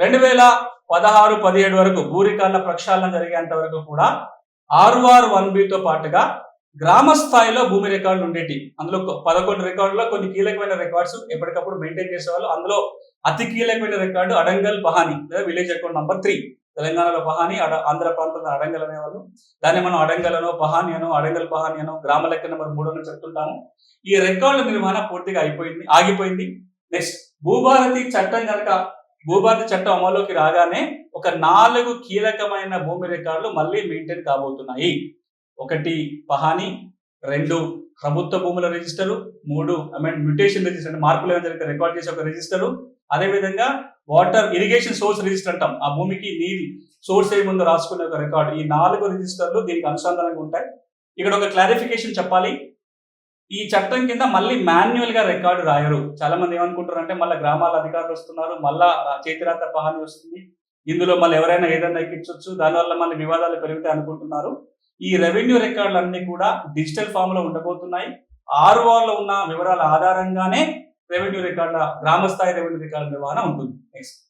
రెండు వేల పదహారు పదిహేడు వరకు భూ ప్రక్షాళన జరిగేంత వరకు కూడా ఆర్ఆర్ వన్ బితో పాటుగా గ్రామ స్థాయిలో భూమి రికార్డులు ఉండేటి. అందులో పదకొండు రికార్డులో కొన్ని కీలకమైన రికార్డ్స్ ఎప్పటికప్పుడు మెయింటైన్ చేసేవాళ్ళు. అందులో అతి కీలకమైన రికార్డు అడంగల్ పహాని లేదా విలేజ్ అకౌంట్ నంబర్ త్రీ తెలంగాణలో పహాని అడ ఆంధ్ర ప్రాంతంలో అడంగల్ అనేవాళ్ళు. దాన్ని మనం అడంగల్ అనో పహాని అనో అడంగల్ పహాని అనో గ్రామ లెక్క నెంబర్ మూడు అని చెప్తుంటాము. ఈ రికార్డుల నిర్వహణ పూర్తిగా అయిపోయింది ఆగిపోయింది. నెక్స్ట్ భూభారతి చట్టం కనుక భూభారతి చట్టం అమలులోకి రాగానే ఒక నాలుగు కీలకమైన భూమి రికార్డులు మళ్ళీ మెయింటైన్ కాబోతున్నాయి. ఒకటి పహాని రెండు ప్రభుత్వ భూముల రిజిస్టరు మూడు ఐ మీన్ మ్యూటేషన్ రిజిస్టర్ అంటే మార్పులు ఏమైనా జరిగితే రికార్డ్ చేసే ఒక రిజిస్టరు అదేవిధంగా వాటర్ ఇరిగేషన్ సోర్స్ రిజిస్టర్ అంటాం. ఆ భూమికి నీరు సోర్స్ ఏముందో రాసుకునే ఒక రికార్డు. ఈ నాలుగు రిజిస్టర్లు దీనికి అనుసంధానంగా ఉంటాయి. ఇక్కడ ఒక క్లారిఫికేషన్ చెప్పాలి. ఈ చట్టం కింద మళ్ళీ మాన్యువల్గా రికార్డు రాయరు. చాలా మంది ఏమనుకుంటారు అంటే మళ్ళీ గ్రామాల అధికారులు వస్తున్నారు మళ్ళా చేతిరాత పహాని వస్తుంది. ఇందులో మళ్ళీ ఎవరైనా ఏదైనా ఎక్కించవచ్చు దానివల్ల మళ్ళీ వివాదాలు పెరుగుతాయి అనుకుంటున్నారు. ఈ రెవెన్యూ రికార్డులన్నీ కూడా డిజిటల్ ఫామ్లో ఉండబోతున్నాయి. ఆర్ఓఆర్లో ఉన్న వివరాల ఆధారంగానే రెవెన్యూ రికార్డుల గ్రామ స్థాయి రెవెన్యూ రికార్డుల నిర్వహణ ఉంటుంది. నెక్స్ట్